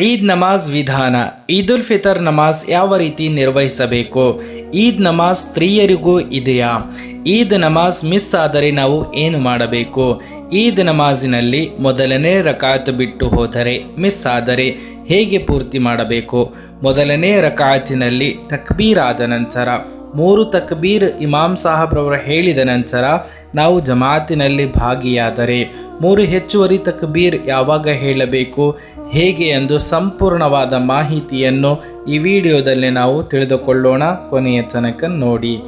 ಈದ್ ನಮಾಜ್ ವಿಧಾನ. ಈದ್ ಉಲ್ ಫಿತರ್ ನಮಾಜ್ ಯಾವ ರೀತಿ ನಿರ್ವಹಿಸಬೇಕು? ಈದ್ ನಮಾಜ್ ಸ್ತ್ರೀಯರಿಗೂ ಇದೆಯಾ? ಈದ್ ನಮಾಜ್ ಮಿಸ್ ಆದರೆ ನಾವು ಏನು ಮಾಡಬೇಕು? ಈದ್ ನಮಾಜಿನಲ್ಲಿ ಮೊದಲನೇ ರಕಾತ್ ಬಿಟ್ಟು ಹೋದರೆ ಮಿಸ್ ಆದರೆ ಹೇಗೆ ಪೂರ್ತಿ ಮಾಡಬೇಕು? ಮೊದಲನೇ ರಕಾತಿನಲ್ಲಿ ತಕ್ಬೀರ್ ಆದ ನಂತರ, ಮೂರು ತಕ್ಬೀರ್ ಇಮಾಮ್ ಸಾಹಬ್ರವರು ಹೇಳಿದ ನಂತರ ನಾವು ಜಮಾತಿನಲ್ಲಿ ಭಾಗಿಯಾದರೆ, ಮೂರು ಹೆಚ್ಚುವರಿ ತಕ್ಬೀರ್ ಯಾವಾಗ ಹೇಳಬೇಕು? ಹೇಗೆ ಎಂದು ಸಂಪೂರ್ಣವಾದ ಮಾಹಿತಿಯನ್ನು ಈ ವಿಡಿಯೋದಲ್ಲಿ ನಾವು ತಿಳಿದುಕೊಳ್ಳೋಣ ಕೊನೆಯ ತನಕ ನೋಡಿ.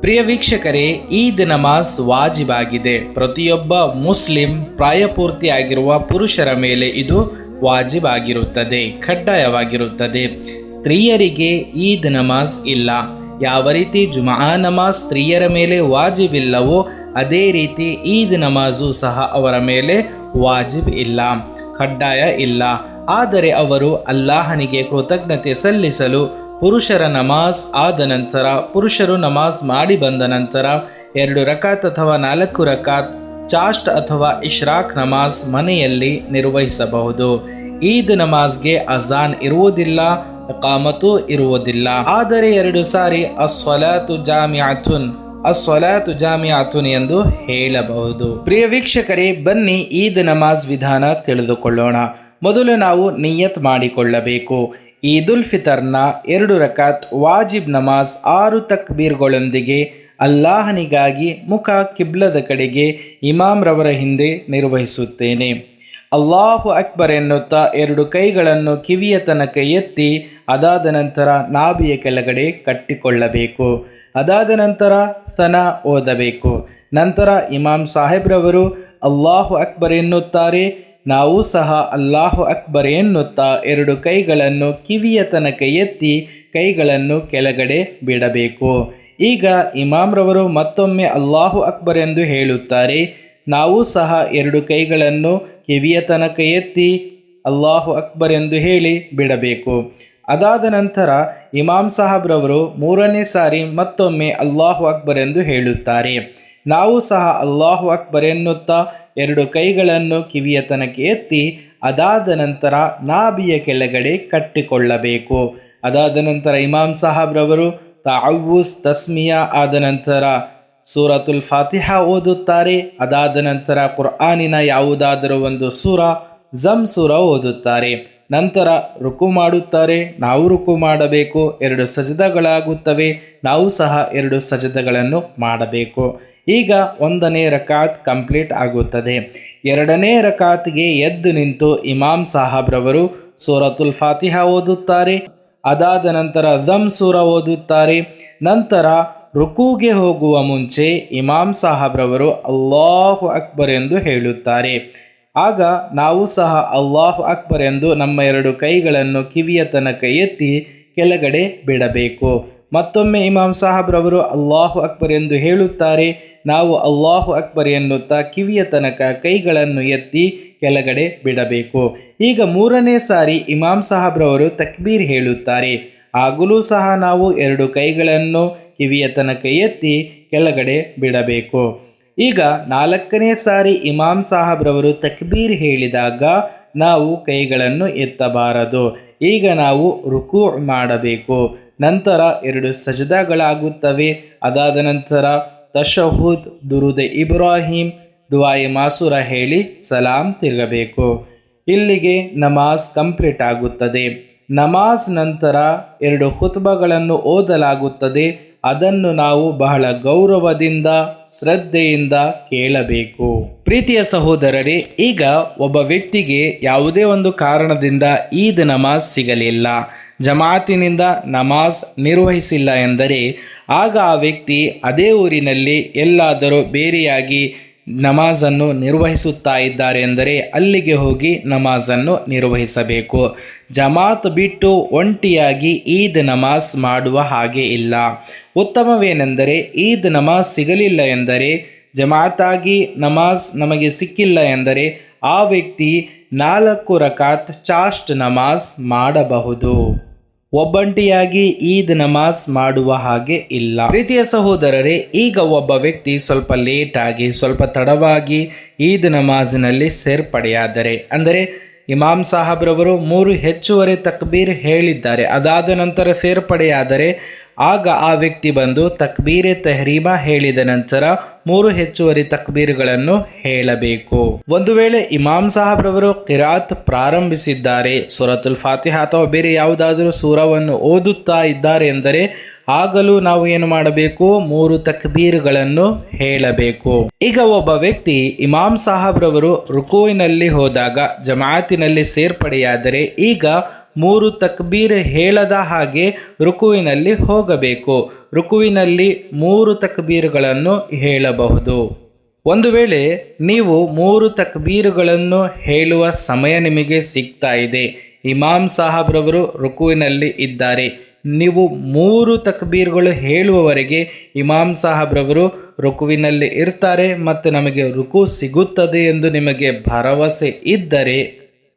ಪ್ರಿಯ ವೀಕ್ಷಕರೇ ಈದ್ ನಮಾಜ್ ವಾಜಿಬಾಗಿದೆ. ಪ್ರತಿಯೊಬ್ಬ ಮುಸ್ಲಿಂ ಪ್ರಾಯಪೂರ್ತಿಯಾಗಿರುವ ಪುರುಷರ ಮೇಲೆ ಇದು ವಾಜಿಬ್ ಆಗಿರುತ್ತದೆ ಕಡ್ಡಾಯವಾಗಿರುತ್ತದೆ. ಸ್ತ್ರೀಯರಿಗೆ ಈದ್ ನಮಾಜ್ ಇಲ್ಲ. ಯಾವ ರೀತಿ ಜುಮಾ ನಮಾಜ್ ಸ್ತ್ರೀಯರ ಮೇಲೆ ವಾಜಿಬ್ ಇಲ್ಲವೋ ಅದೇ ರೀತಿ ಈದ್ ನಮಾಜು ಸಹ ಅವರ ಮೇಲೆ ವಾಜಿಬ್ ಇಲ್ಲ. ಕಡ್ಡಾಯ ಇಲ್ಲ. ಆದರೆ ಅವರು ಅಲ್ಲಾಹನಿಗೆ ಕೃತಜ್ಞತೆ ಸಲ್ಲಿಸಲು ಪುರುಷರ ನಮಾಜ್ ಆದ ನಂತರ, ಪುರುಷರು ನಮಾಜ್ ಮಾಡಿ ಬಂದ ನಂತರ ಎರಡು ರಕಾತ್ ಅಥವಾ ನಾಲ್ಕು ರಕಾತ್ ಚಾಸ್ಟ್ ಅಥವಾ ಇಶ್ರಾಕ್ ನಮಾಜ್ ಮನೆಯಲ್ಲಿ ನಿರ್ವಹಿಸಬಹುದು. ಈದ್ ನಮಾಜ್ಗೆ ಅಜಾನ್ ಇರುವುದಿಲ್ಲ ಕಾಮತು ಇರುವುದಿಲ್ಲ. ಆದರೆ ಎರಡು ಸಾರಿ ಅಸ್ವಲಾತು ಜಾಮಿಯಾಥುನ್ ಅಸ್ವಲಾತು ಜಾಮಿಯಾತುನ್ ಎಂದು ಹೇಳಬಹುದು. ಪ್ರಿಯ ವೀಕ್ಷಕರೇ, ಬನ್ನಿ ಈದ್ ನಮಾಜ್ ವಿಧಾನ ತಿಳಿದುಕೊಳ್ಳೋಣ. ಮೊದಲು ನಾವು ನಿಯತ್ ಮಾಡಿಕೊಳ್ಳಬೇಕು. ಈದುಲ್ ಫಿತರ್ನ ಎರಡು ರಕಾತ್ ವಾಜಿಬ್ ನಮಾಜ್ ಆರು ತಕ್ಬೀರ್ಗಳೊಂದಿಗೆ ಅಲ್ಲಾಹನಿಗಾಗಿ ಮುಖ ಕಿಬ್ಲದ ಕಡೆಗೆ ಇಮಾಮ್ರವರ ಹಿಂದೆ ನಿರ್ವಹಿಸುತ್ತೇನೆ. ಅಲ್ಲಾಹು ಅಕ್ಬರ್ ಎನ್ನುತ್ತಾ ಎರಡು ಕೈಗಳನ್ನು ಕಿವಿಯ ತನಕ ಎತ್ತಿ ಅದಾದ ನಂತರ ನಾಭಿಯ ಕೆಳಗಡೆ ಕಟ್ಟಿಕೊಳ್ಳಬೇಕು. ಅದಾದ ನಂತರ ಸನ ಓದಬೇಕು. ನಂತರ ಇಮಾಮ್ ಸಾಹೇಬ್ರವರು ಅಲ್ಲಾಹು ಅಕ್ಬರ್ ಎನ್ನುತ್ತಾರೆ. ನಾವು ಸಹ ಅಲ್ಲಾಹು ಅಕ್ಬರ್ ಎನ್ನುತ್ತಾ ಎರಡು ಕೈಗಳನ್ನು ಕಿವಿಯ ತನಕ ಎತ್ತಿ ಕೈಗಳನ್ನು ಕೆಳಗಡೆ ಬಿಡಬೇಕು. ಈಗ ಇಮಾಮ್ರವರು ಮತ್ತೊಮ್ಮೆ ಅಲ್ಲಾಹು ಅಕ್ಬರ್ ಎಂದು ಹೇಳುತ್ತಾರೆ. ನಾವು ಸಹ ಎರಡು ಕೈಗಳನ್ನು ಕಿವಿಯ ತನಕ ಎತ್ತಿ ಅಲ್ಲಾಹು ಅಕ್ಬರ್ ಎಂದು ಹೇಳಿ ಬಿಡಬೇಕು. ಅದಾದ ನಂತರ ಇಮಾಮ್ ಸಾಹಬ್ರವರು ಮೂರನೇ ಸಾರಿ ಮತ್ತೊಮ್ಮೆ ಅಲ್ಲಾಹು ಅಕ್ಬರ್ ಎಂದು ಹೇಳುತ್ತಾರೆ. ನಾವು ಸಹ ಅಲ್ಲಾಹು ಅಕ್ಬರ್ ಎನ್ನುತ್ತಾ ಎರಡು ಕೈಗಳನ್ನು ಕಿವಿಯ ಎತ್ತಿ ಅದಾದ ನಂತರ ನಾಭಿಯ ಕೆಳಗಡೆ ಕಟ್ಟಿಕೊಳ್ಳಬೇಕು. ಅದಾದ ನಂತರ ಇಮಾಮ್ ಸಾಹಬ್ರವರು ತಾವೂಸ್ ತಸ್ಮಿಯಾ ಆದ ನಂತರ ಸೂರತುಲ್ ಫಾತಿಹಾ ಓದುತ್ತಾರೆ. ಅದಾದ ನಂತರ ಕುರ್ಆನಿನ ಯಾವುದಾದರೂ ಒಂದು ಸೂರ ಜಮ್ ಸೂರ ಓದುತ್ತಾರೆ. ನಂತರ ರುಕು ಮಾಡುತ್ತಾರೆ. ನಾವು ರುಕು ಮಾಡಬೇಕು. ಎರಡು ಸಜದಗಳಾಗುತ್ತವೆ. ನಾವು ಸಹ ಎರಡು ಸಜದಗಳನ್ನು ಮಾಡಬೇಕು. ಈಗ ಒಂದನೇ ರಕಾತ್ ಕಂಪ್ಲೀಟ್ ಆಗುತ್ತದೆ. ಎರಡನೇ ರಕಾತ್ಗೆ ಎದ್ದು ನಿಂತು ಇಮಾಮ್ ಸಾಹಬ್ರವರು ಸೂರತುಲ್ ಫಾತಿಹಾ ಓದುತ್ತಾರೆ. ಅದಾದ ನಂತರ ದಮ್ ಸೂರ ಓದುತ್ತಾರೆ. ನಂತರ ರುಕೂಗೆ ಹೋಗುವ ಮುಂಚೆ ಇಮಾಮ್ ಸಾಹಬ್ರವರು ಅಲ್ಲಾಹು ಅಕ್ಬರ್ ಎಂದು ಹೇಳುತ್ತಾರೆ. ಆಗ ನಾವು ಸಹ ಅಲ್ಲಾಹು ಅಕ್ಬರ್ ಎಂದು ನಮ್ಮ ಎರಡು ಕೈಗಳನ್ನು ಕಿವಿಯ ತನಕ ಎತ್ತಿ ಕೆಳಗಡೆ ಬಿಡಬೇಕು. ಮತ್ತೊಮ್ಮೆ ಇಮಾಮ್ ಸಾಹಬ್ರವರು ಅಲ್ಲಾಹು ಅಕ್ಬರ್ ಎಂದು ಹೇಳುತ್ತಾರೆ, ನಾವು ಅಲ್ಲಾಹು ಅಕ್ಬರ್ ಎನ್ನುತ್ತಾ ಕಿವಿಯ ತನಕ ಕೈಗಳನ್ನು ಎತ್ತಿ ಕೆಳಗಡೆ ಬಿಡಬೇಕು. ಈಗ ಮೂರನೇ ಸಾರಿ ಇಮಾಮ್ ಸಾಹಬ್ರವರು ತಕ್ಬೀರ್ ಹೇಳುತ್ತಾರೆ. ಆಗಲೂ ಸಹ ನಾವು ಎರಡು ಕೈಗಳನ್ನು ಕಿವಿಯ ತನಕ ಎತ್ತಿ ಕೆಳಗಡೆ ಬಿಡಬೇಕು. ಈಗ ನಾಲ್ಕನೇ ಸಾರಿ ಇಮಾಮ್ ಸಾಹಬ್ರವರು ತಕ್ಬೀರ್ ಹೇಳಿದಾಗ ನಾವು ಕೈಗಳನ್ನು ಎತ್ತಬಾರದು. ಈಗ ನಾವು ರುಕು ಮಾಡಬೇಕು. ನಂತರ ಎರಡು ಸಜದಾಗಳಾಗುತ್ತವೆ. ಅದಾದ ನಂತರ ತಶಹುದ್ ದುರುದೆ ಇಬ್ರಾಹಿಂ ದುವಾಯಿ ಮಾಸುರ ಹೇಳಿ ಸಲಾಂ ತಿರುಗಬೇಕು. ಇಲ್ಲಿಗೆ ನಮಾಜ್ ಕಂಪ್ಲೀಟ್ ಆಗುತ್ತದೆ. ನಮಾಜ್ ನಂತರ ಎರಡು ಹುತ್ಬಗಳನ್ನು ಓದಲಾಗುತ್ತದೆ. ಅದನ್ನು ನಾವು ಬಹಳ ಗೌರವದಿಂದ, ಶ್ರದ್ಧೆಯಿಂದ ಕೇಳಬೇಕು. ಪ್ರೀತಿಯ ಸಹೋದರರೇ, ಈಗ ಒಬ್ಬ ವ್ಯಕ್ತಿಗೆ ಯಾವುದೇ ಒಂದು ಕಾರಣದಿಂದ ಈದ್ ನಮಾಜ್ ಸಿಗಲಿಲ್ಲ. ಜಮಾತಿನಿಂದ ನಮಾಜ್ ನಿರ್ವಹಿಸಿಲ್ಲ ಎಂದರೆ, ಆಗ ಆ ವ್ಯಕ್ತಿ ಅದೇ ಊರಿನಲ್ಲಿ ಎಲ್ಲಾದರೂ ಬೇರೆಯಾಗಿ ನಮಾಜನ್ನು ನಿರ್ವಹಿಸುತ್ತಾ ಇದ್ದಾರೆ ಎಂದರೆ ಅಲ್ಲಿಗೆ ಹೋಗಿ ನಮಾಜನ್ನು ನಿರ್ವಹಿಸಬೇಕು. ಜಮಾತ್ ಬಿಟ್ಟು ಒಂಟಿಯಾಗಿ ಈದ್ ನಮಾಜ್ ಮಾಡುವ ಹಾಗೆ ಇಲ್ಲ. ಉತ್ತಮವೇನೆಂದರೆ ಈದ್ ನಮಾಜ್ ಸಿಗಲಿಲ್ಲ ಎಂದರೆ, ಜಮಾತಾಗಿ ನಮಾಜ್ ನಮಗೆ ಸಿಕ್ಕಿಲ್ಲ ಎಂದರೆ ಆ ವ್ಯಕ್ತಿ ನಾಲ್ಕು ರಕಾತ್ ಚಾಸ್ಟ್ ನಮಾಜ್ ಮಾಡಬಹುದು. ಒಬ್ಬಂಟಿಯಾಗಿ ಈದ್ ನಮಾಜ್ ಮಾಡುವ ಹಾಗೆ ಇಲ್ಲ. ಪ್ರೀತಿಯ ಸಹೋದರರೇ, ಈಗ ಒಬ್ಬ ವ್ಯಕ್ತಿ ಸ್ವಲ್ಪ ಲೇಟ್ ಆಗಿ ಸ್ವಲ್ಪ ತಡವಾಗಿ ಈದ್ ನಮಾಜಿನಲ್ಲಿ ಸೇರ್ಪಡೆಯಾದರೆ, ಅಂದರೆ ಇಮಾಮ್ ಸಾಹಬ್ರವರು ಮೂರು ಹೆಚ್ಚುವರಿ ತಕ್ಬೀರ್ ಹೇಳಿದ್ದಾರೆ, ಅದಾದ ನಂತರ ಸೇರ್ಪಡೆಯಾದರೆ ಆಗ ಆ ವ್ಯಕ್ತಿ ಬಂದು ತಕ್ಬೀರೆ ತೆಹರೀಮಾ ಹೇಳಿದ ನಂತರ ಮೂರು ಹೆಚ್ಚುವರಿ ತಕ್ಬೀರ್ಗಳನ್ನು ಹೇಳಬೇಕು. ಒಂದು ವೇಳೆ ಇಮಾಮ್ ಸಾಹಬ್ರವರು ಕಿರಾತ್ ಪ್ರಾರಂಭಿಸಿದ್ದಾರೆ. ಸುರತುಲ್ ಫಾತಿಹಾ ಅಥವಾ ಬೇರೆ ಯಾವುದಾದರೂ ಸೂರವನ್ನು ಓದುತ್ತಾ ಇದ್ದಾರೆ ಎಂದರೆ ಆಗಲೂ ನಾವು ಏನು ಮಾಡಬೇಕು? ಮೂರು ತಕ್ಬೀರ್ಗಳನ್ನು ಹೇಳಬೇಕು. ಈಗ ಒಬ್ಬ ವ್ಯಕ್ತಿ ಇಮಾಮ್ ಸಾಹಬ್ರವರು ರುಕುವಿನಲ್ಲಿ ಹೋದಾಗ, ಜಮಾತಿನಲ್ಲಿ ಸೇರ್ಪಡೆಯಾದರೆ ಈಗ ಮೂರು ತಕ್ಬೀರ್ ಹೇಳದ ಹಾಗೆ ರುಕುವಿನಲ್ಲಿ ಹೋಗಬೇಕು. ರುಕುವಿನಲ್ಲಿ ಮೂರು ತಕ್ಬೀರ್ಗಳನ್ನು ಹೇಳಬಹುದು. ಒಂದು ವೇಳೆ ನೀವು ಮೂರು ತಕ್ಬೀರುಗಳನ್ನು ಹೇಳುವ ಸಮಯ ನಿಮಗೆ ಸಿಗ್ತಾ ಇದೆ. ಇಮಾಮ್ ಸಾಹಬ್ರವರು ರುಕುವಿನಲ್ಲಿ ಇದ್ದಾರೆ. ನೀವು ಮೂರು ತಕ್ಬೀರ್ಗಳು ಹೇಳುವವರೆಗೆ ಇಮಾಮ್ ಸಾಹಬ್ರವರು ರುಕುವಿನಲ್ಲಿ ಇರ್ತಾರೆ ಮತ್ತು ನಮಗೆ ರುಕು ಸಿಗುತ್ತದೆ ಎಂದು ನಿಮಗೆ ಭರವಸೆ ಇದ್ದರೆ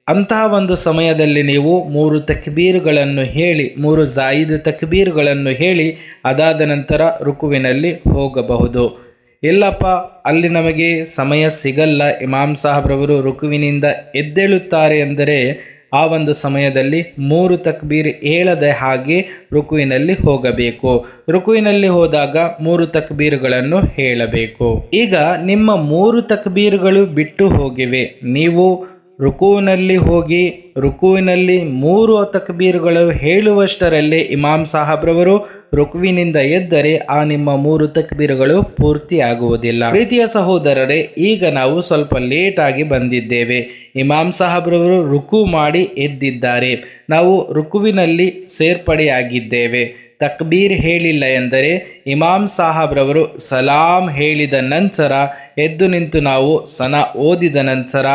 ಅಂತಹ ಒಂದು ಸಮಯದಲ್ಲಿ ನೀವು ಮೂರು ತಕ್ಬೀರುಗಳನ್ನು ಹೇಳಿ, ಮೂರು ಜಾಯಿದ್ ತಕ್ಬೀರುಗಳನ್ನು ಹೇಳಿ, ಅದಾದ ನಂತರ ರುಕುವಿನಲ್ಲಿ ಹೋಗಬಹುದು. ಇಲ್ಲಪ್ಪ, ಅಲ್ಲಿ ನಮಗೆ ಸಮಯ ಸಿಗಲ್ಲ. ಇಮಾಮ್ ಸಾಹಬ್ರವರು ರುಕುವಿನಿಂದ ಎದ್ದೇಳುತ್ತಾರೆ ಎಂದರೆ ಆ ಒಂದು ಸಮಯದಲ್ಲಿ ಮೂರು ತಕ್ಬೀರ್ ಹೇಳದೆ ಹಾಗೆ ರುಕುವಿನಲ್ಲಿ ಹೋಗಬೇಕು. ರುಕುವಿನಲ್ಲಿ ಹೋದಾಗ ಮೂರು ತಕ್ಬೀರ್ಗಳನ್ನು ಹೇಳಬೇಕು. ಈಗ ನಿಮ್ಮ ಮೂರು ತಕ್ಬೀರ್ಗಳು ಬಿಟ್ಟು ಹೋಗಿವೆ. ನೀವು ರುಕುವಿನಲ್ಲಿ ಹೋಗಿ ರುಕುವಿನಲ್ಲಿ ಮೂರು ತಕ್ಬೀರುಗಳು ಹೇಳುವಷ್ಟರಲ್ಲೇ ಇಮಾಮ್ ಸಾಹಬ್ರವರು ರುಕುವಿನಿಂದ ಎದ್ದರೆ ಆ ನಿಮ್ಮ ಮೂರು ತಕ್ಬೀರುಗಳು ಪೂರ್ತಿಯಾಗುವುದಿಲ್ಲ. ಪ್ರೀತಿಯ ಸಹೋದರರೇ, ಈಗ ನಾವು ಸ್ವಲ್ಪ ಲೇಟ್ ಆಗಿ ಬಂದಿದ್ದೇವೆ. ಇಮಾಮ್ ಸಾಹಬ್ರವರು ರುಕು ಮಾಡಿ ಎದ್ದಿದ್ದಾರೆ. ನಾವು ರುಕುವಿನಲ್ಲಿ ಸೇರ್ಪಡೆಯಾಗಿದ್ದೇವೆ. ತಕ್ಬೀರ್ ಹೇಳಿಲ್ಲ ಎಂದರೆ ಇಮಾಮ್ ಸಾಹಬ್ರವರು ಸಲಾಂ ಹೇಳಿದ ನಂತರ ಎದ್ದು ನಿಂತು ನಾವು ಸನ ಓದಿದ ನಂತರ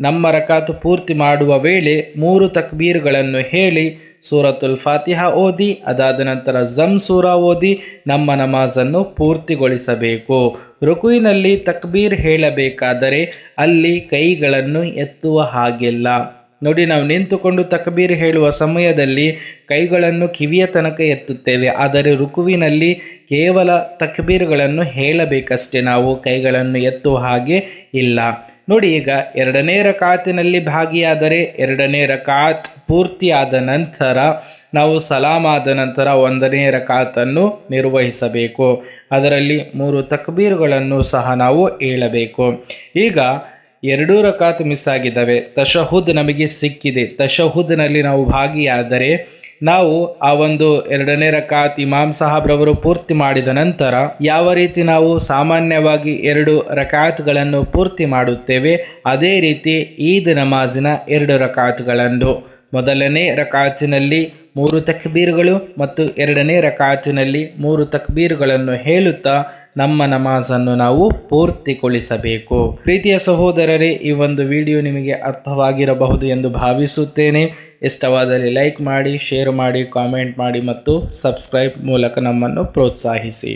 ನಮ್ಮ ರಕಾತು ಪೂರ್ತಿ ಮಾಡುವ ವೇಳೆ ಮೂರು ತಕ್ಬೀರ್ಗಳನ್ನು ಹೇಳಿ ಸೂರತುಲ್ ಫಾತಿಹಾ ಓದಿ, ಅದಾದ ನಂತರ ಜಮ್ ಸೂರ ಓದಿ ನಮ್ಮ ನಮಾಜನ್ನು ಪೂರ್ತಿಗೊಳಿಸಬೇಕು. ರುಕುವಿನಲ್ಲಿ ತಕ್ಬೀರ್ ಹೇಳಬೇಕಾದರೆ ಅಲ್ಲಿ ಕೈಗಳನ್ನು ಎತ್ತುವ ಹಾಗಿಲ್ಲ. ನೋಡಿ, ನಾವು ನಿಂತುಕೊಂಡು ತಕ್ಬೀರ್ ಹೇಳುವ ಸಮಯದಲ್ಲಿ ಕೈಗಳನ್ನು ಕಿವಿಯ ತನಕ ಎತ್ತುತ್ತೇವೆ, ಆದರೆ ರುಕುವಿನಲ್ಲಿ ಕೇವಲ ತಕ್ಬೀರ್ಗಳನ್ನು ಹೇಳಬೇಕಷ್ಟೇ. ನಾವು ಕೈಗಳನ್ನು ಎತ್ತುವ ಹಾಗೆ ಇಲ್ಲ. ನೋಡಿ ಈಗ ಎರಡನೇ ರಕಾತಿನಲ್ಲಿ ಭಾಗಿಯಾದರೆ ಎರಡನೇ ರಕಾತ್ ಪೂರ್ತಿಯಾದ ನಂತರ ನಾವು ಸಲಾಮ್ ಆದ ನಂತರ ಒಂದನೇ ರಕಾತನ್ನು ನಿರ್ವಹಿಸಬೇಕು. ಅದರಲ್ಲಿ ಮೂರು ತಕ್ಬೀರುಗಳನ್ನು ಸಹ ನಾವು ಹೇಳಬೇಕು. ಈಗ ಎರಡೂ ರಕಾತ್ ಮಿಸ್ ಆಗಿದ್ದಾವೆ. ತಶಹುದ್ ನಮಗೆ ಸಿಕ್ಕಿದೆ. ತಶಹುದ್ನಲ್ಲಿ ನಾವು ಭಾಗಿಯಾದರೆ ನಾವು ಆ ಒಂದು ಎರಡನೇ ರಕಾತ್ ಇಮಾಮ್ ಸಾಹಬ್ರವರು ಪೂರ್ತಿ ಮಾಡಿದ ನಂತರ ಯಾವ ರೀತಿ ನಾವು ಸಾಮಾನ್ಯವಾಗಿ ಎರಡು ರಕಾತ್ಗಳನ್ನು ಪೂರ್ತಿ ಮಾಡುತ್ತೇವೆ, ಅದೇ ರೀತಿ ಈದ್ ನಮಾಜಿನ ಎರಡು ರಕಾತ್ಗಳನ್ನು ಮೊದಲನೇ ರಕಾತಿನಲ್ಲಿ ಮೂರು ತಕ್ಬೀರ್ಗಳು ಮತ್ತು ಎರಡನೇ ರಕಾತಿನಲ್ಲಿ ಮೂರು ತಕ್ಬೀರ್ಗಳನ್ನು ಹೇಳುತ್ತಾ ನಮ್ಮ ನಮಾಜನ್ನು ನಾವು ಪೂರ್ತಿಗೊಳಿಸಬೇಕು. ಪ್ರೀತಿಯ ಸಹೋದರರೇ, ಈ ಒಂದು ವಿಡಿಯೋ ನಿಮಗೆ ಅರ್ಥವಾಗಿರಬಹುದು ಎಂದು ಭಾವಿಸುತ್ತೇನೆ. ಇಷ್ಟವಾದಲ್ಲಿ ಲೈಕ್ ಮಾಡಿ ಶೇರ್ ಮಾಡಿ ಕಾಮೆಂಟ್ ಮಾಡಿ ಮತ್ತು ಸಬ್ಸ್ಕ್ರೈಬ್ ಮೂಲಕ ನಮ್ಮನ್ನು ಪ್ರೋತ್ಸಾಹಿಸಿ.